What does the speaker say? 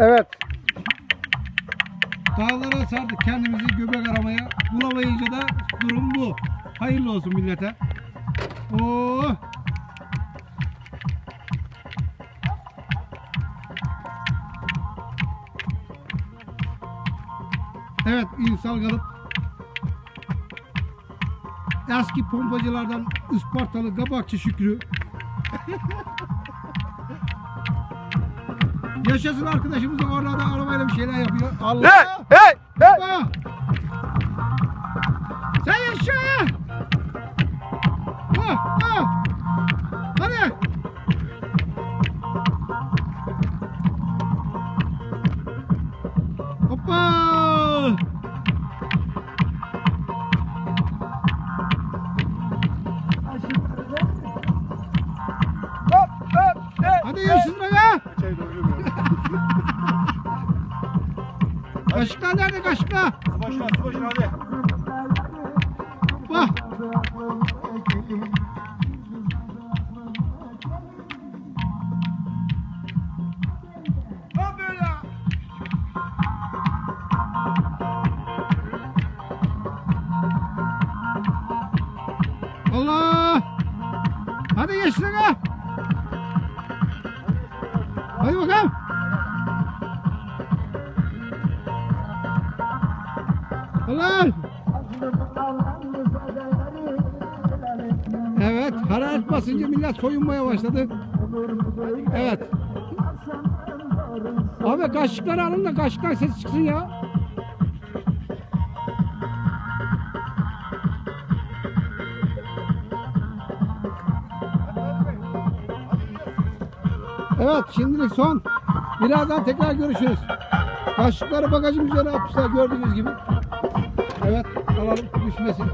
Evet. Dağlara sardık kendimizi göbek aramaya. Bulamayınca da durum bu. Hayırlı olsun millete. Oo. Evet İnsal Galıp eski pompacılardan Ispartalı Kabakçı Şükrü Yaşasın arkadaşımız da orada arabayla bir şeyler yapıyor. Allah! Hey! Hey! Hey! Sen yaşa! Oh, oh! Hadi! Hoppa! Hadi yaşasın Kaşıklar nerede kaşıklar? Su başına, su başına hadi. Bak! Allah! Hadi be! Hadi bakalım! Allah! Evet, hararet basınca millet soyunmaya başladı. Evet. Abi kaşıkları alın da kaşıklar ses çıksın ya. Evet, şimdilik son. Birazdan tekrar görüşürüz. Kaşıkları bagajın üzerine atmışlar gördüğünüz gibi. Evet, alalım düşmesin.